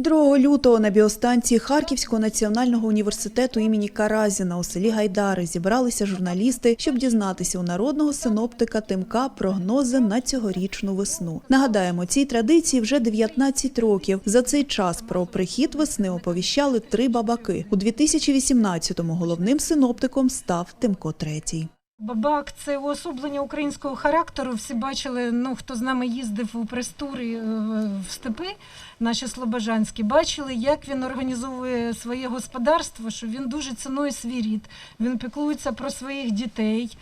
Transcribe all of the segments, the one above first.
2 лютого на біостанції Харківського національного університету імені Каразіна у селі Гайдари зібралися журналісти, щоб дізнатися у народного синоптика Тимка прогнози на цьогорічну весну. Нагадаємо, цій традиції вже 19 років. За цей час про прихід весни оповіщали три бабаки. У 2018-му головним синоптиком став Тимко Третій. Бабак це уособлення українського характеру. Всі бачили, ну хто з нами їздив у престури е, в степи, наші слобожанські, бачили, як він організовує своє господарство, що він дуже цінує свій рід, він піклується про своїх дітей.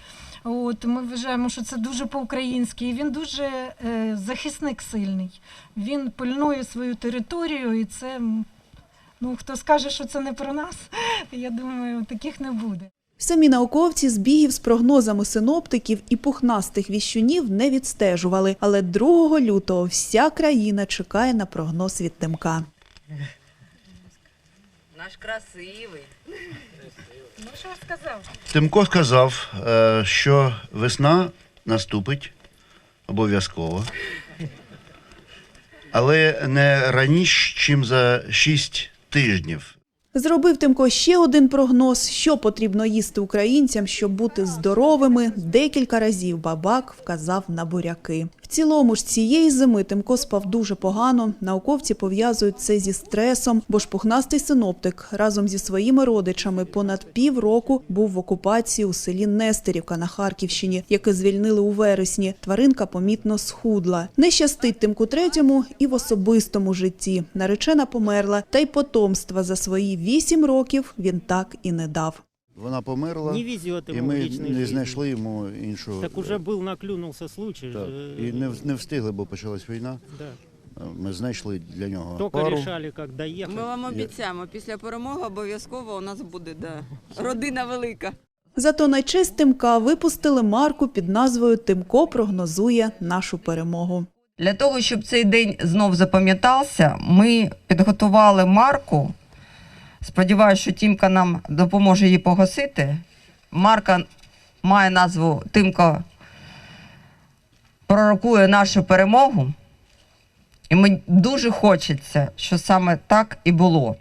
От ми вважаємо, що це дуже по-українськи. І він дуже е, захисник сильний. Він пильнує свою територію, і це ну хто скаже, що це не про нас, я думаю, таких не буде. Самі науковці збігів з прогнозами синоптиків і пухнастих віщунів не відстежували, але 2 лютого вся країна чекає на прогноз від Тимка. Наш красивий. Ну що сказав? Тимко сказав, е, що весна наступить обов'язково, але не раніше, чим за 6 тижнів. Зробив Тимко ще один прогноз, що потрібно їсти українцям, щоб бути здоровими. Декілька разів бабак вказав на буряки. Цілому ж цієї зими Тимко спав дуже погано. Науковці пов'язують це зі стресом, бо ж пухнастий синоптик разом зі своїми родичами понад півроку був в окупації у селі Нестерівка на Харківщині, яке звільнили у вересні. Тваринка помітно схудла. Не щастить Тимку третьому і в особистому житті. Наречена померла, та й потомства за свої вісім років він так і не дав. Вона померла, Не везет і ми не знайшли йому іншого. Так уже был, наклюнулся случай. Так. э, І не, в- не встигли, бо почалась війна. да. Ми знайшли для нього Только пару. решали, как доехать. Ми вам обіцяємо, після перемоги обов'язково у нас буде да. родина велика. Зато на честь Тимка випустили марку під назвою Тимко прогнозує нашу перемогу. Для того, щоб цей день знов запам'ятався, ми підготували марку. Сподіваюся, що Тімка нам допоможе її погасити. Марка має назву Тимка пророкує нашу перемогу. І мені дуже хочеться, що саме так і було.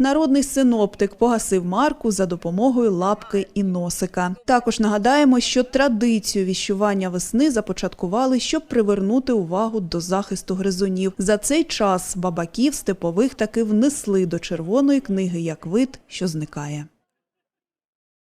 Народний синоптик погасив марку за допомогою лапки і носика. Також нагадаємо, що традицію віщування весни започаткували, щоб привернути увагу до захисту гризунів. За цей час бабаків степових таки внесли до червоної книги як вид, що зникає.